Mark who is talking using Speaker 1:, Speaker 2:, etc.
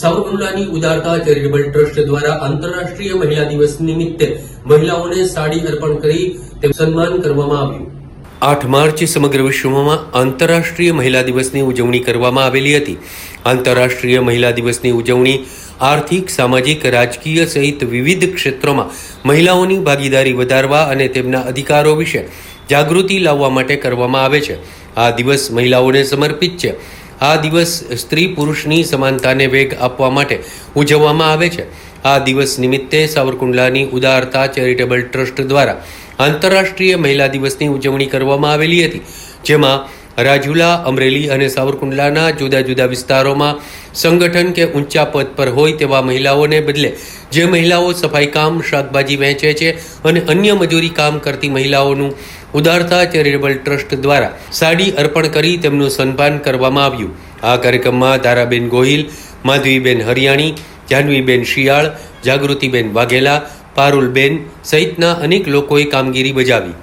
Speaker 1: સાવરકુંડલાની ઉદારતા charitable trust દ્વારા આંતરરાષ્ટ્રીય મહિલા દિવસ નિમિત્તે મહિલાઓને સાડી અર્પણ કરી સન્માન કરવામાં આવ્યું. આઠ માર્ચે સમગ્ર વિશ્વમાં આંતરરાષ્ટ્રીય મહિલા દિવસની ઉજવણી કરવામાં આવેલી હતી. આંતરરાષ્ટ્રીય મહિલા દિવસની ઉજવણી આર્થિક, સામાજિક, રાજકીય સહિત વિવિધ ક્ષેત્રોમાં મહિલાઓની ભાગીદારી વધારવા અને તેમના અધિકારો વિશે જાગૃતિ લાવવા માટે કરવામાં આવે છે. આ દિવસ મહિલાઓને સમર્પિત છે. આ દિવસ સ્ત્રી પુરુષની સમાનતાને વેગ આપવા માટે ઉજવવામાં આવે છે. આ દિવસ નિમિત્તે સાવરકુંડલાની ઉદારતા ચેરિટેબલ ટ્રસ્ટ દ્વારા આંતરરાષ્ટ્રીય મહિલા દિવસની ઉજવણી કરવામાં આવેલી હતી, જેમાં રાજુલા, અમરેલી અને સાવરકુંડલાના જુદા જુદા વિસ્તારોમાં સંગઠન કે ઊંચા પદ પર હોય તેવા મહિલાઓને બદલે જે મહિલાઓ સફાઈ કામ, શાકભાજી વહેંચે છે અને અન્ય મજૂરી કામ કરતી મહિલાઓનું ઉદારતા ચેરિટેબલ ટ્રસ્ટ દ્વારા સાડી અર્પણ કરી તેમનું સન્માન કરવામાં આવ્યું. આ કાર્યક્રમમાં ધારાબેન ગોહિલ, માધવીબેન હરિયાણી જાહ્નવીબેન શિયાળ, જાગૃતિબેન વાઘેલા, પારુલબેન સહિતના અનેક લોકોએ કામગીરી બજાવી.